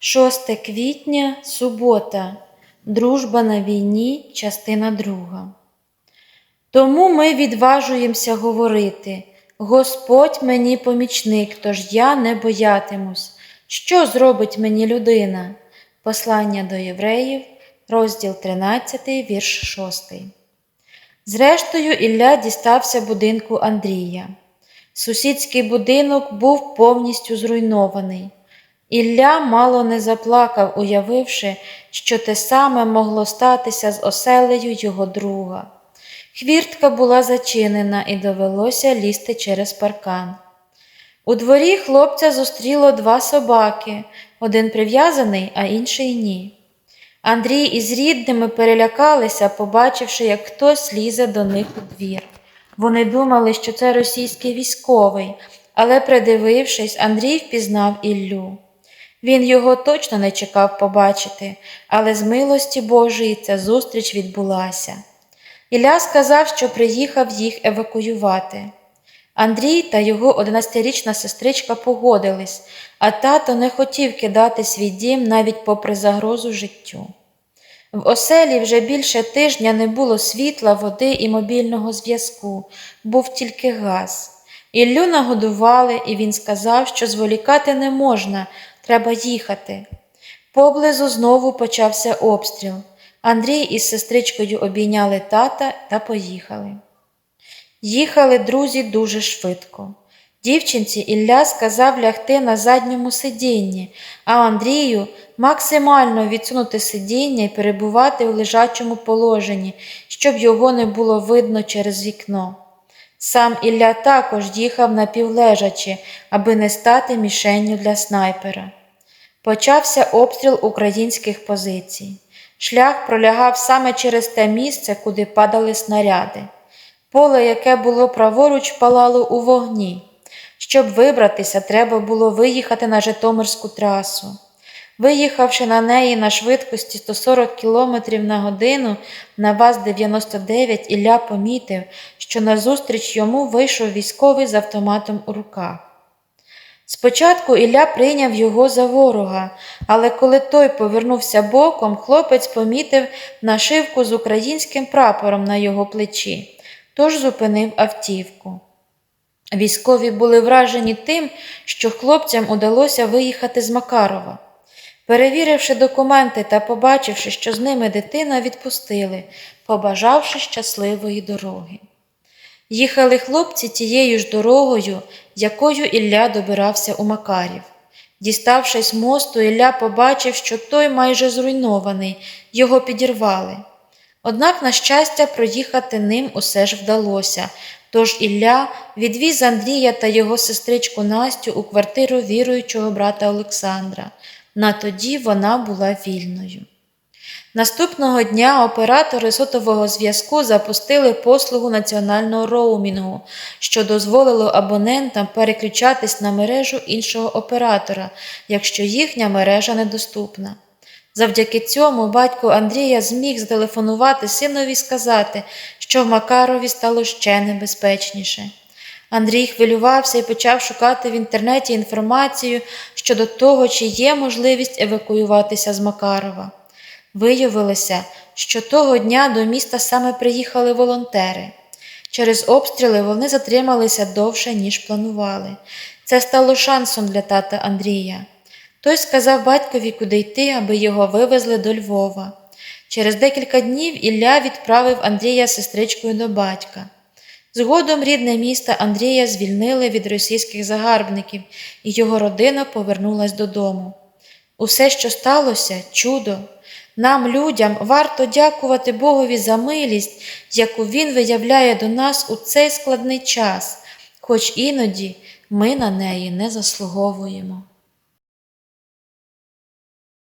6 квітня, субота. Дружба на війні, частина друга. Тому ми відважуємося говорити: Господь мені помічник, тож я не боятимусь. Що зробить мені людина? Послання до євреїв, розділ 13, вірш 6. Зрештою, Ілля дістався будинку Андрія. Сусідський будинок був повністю зруйнований. Ілля мало не заплакав, уявивши, що те саме могло статися з оселею його друга. Хвіртка була зачинена і довелося лізти через паркан. У дворі хлопця зустріло два собаки, один прив'язаний, а інший ні. Андрій із рідними перелякалися, побачивши, як хтось лізе до них у двір. Вони думали, що це російський військовий, але, придивившись, Андрій впізнав Іллю. Він його точно не чекав побачити, але з милості Божої ця зустріч відбулася. Ілля сказав, що приїхав їх евакуювати. Андрій та його 11-річна сестричка погодились, а тато не хотів кидати свій дім навіть попри загрозу життю. В оселі вже більше тижня не було світла, води і мобільного зв'язку, був тільки газ. Іллю нагодували, і він сказав, що зволікати не можна, треба їхати. Поблизу знову почався обстріл. Андрій із сестричкою обійняли тата та поїхали. Їхали друзі дуже швидко. Дівчинці Ілля сказав лягти на задньому сидінні, а Андрію максимально відсунути сидіння і перебувати у лежачому положенні, щоб його не було видно через вікно. Сам Ілля також їхав напівлежачи, аби не стати мішенню для снайпера. Почався обстріл українських позицій. Шлях пролягав саме через те місце, куди падали снаряди. Поле, яке було праворуч, палало у вогні. Щоб вибратися, треба було виїхати на Житомирську трасу. Виїхавши на неї на швидкості 140 км на годину на ВАЗ-99, Ілля помітив, що назустріч йому вийшов військовий з автоматом у руках. Спочатку Ілля прийняв його за ворога, але коли той повернувся боком, хлопець помітив нашивку з українським прапором на його плечі, тож зупинив автівку. Військові були вражені тим, що хлопцям удалося виїхати з Макарова. Перевіривши документи та побачивши, що з ними дитина, відпустили, побажавши щасливої дороги. Їхали хлопці тією ж дорогою, якою Ілля добирався у Макарів. Діставшись мосту, Ілля побачив, що той майже зруйнований, його підірвали. Однак, на щастя, проїхати ним усе ж вдалося, тож Ілля відвіз Андрія та його сестричку Настю у квартиру віруючого брата Олександра. На тоді вона була вільною. Наступного дня оператори сотового зв'язку запустили послугу національного роумінгу, що дозволило абонентам переключатись на мережу іншого оператора, якщо їхня мережа недоступна. Завдяки цьому батько Андрія зміг зателефонувати синові і сказати, що в Макарові стало ще небезпечніше. Андрій хвилювався і почав шукати в інтернеті інформацію щодо того, чи є можливість евакуюватися з Макарова. Виявилося, що того дня до міста саме приїхали волонтери. Через обстріли вони затрималися довше, ніж планували. Це стало шансом для тата Андрія. Той сказав батькові, куди йти, аби його вивезли до Львова. Через декілька днів Ілля відправив Андрія з сестричкою до батька. Згодом рідне місто Андрія звільнили від російських загарбників, і його родина повернулась додому. Усе, що сталося, чудо. Нам, людям, варто дякувати Богові за милість, яку Він виявляє до нас у цей складний час, хоч іноді ми на неї не заслуговуємо.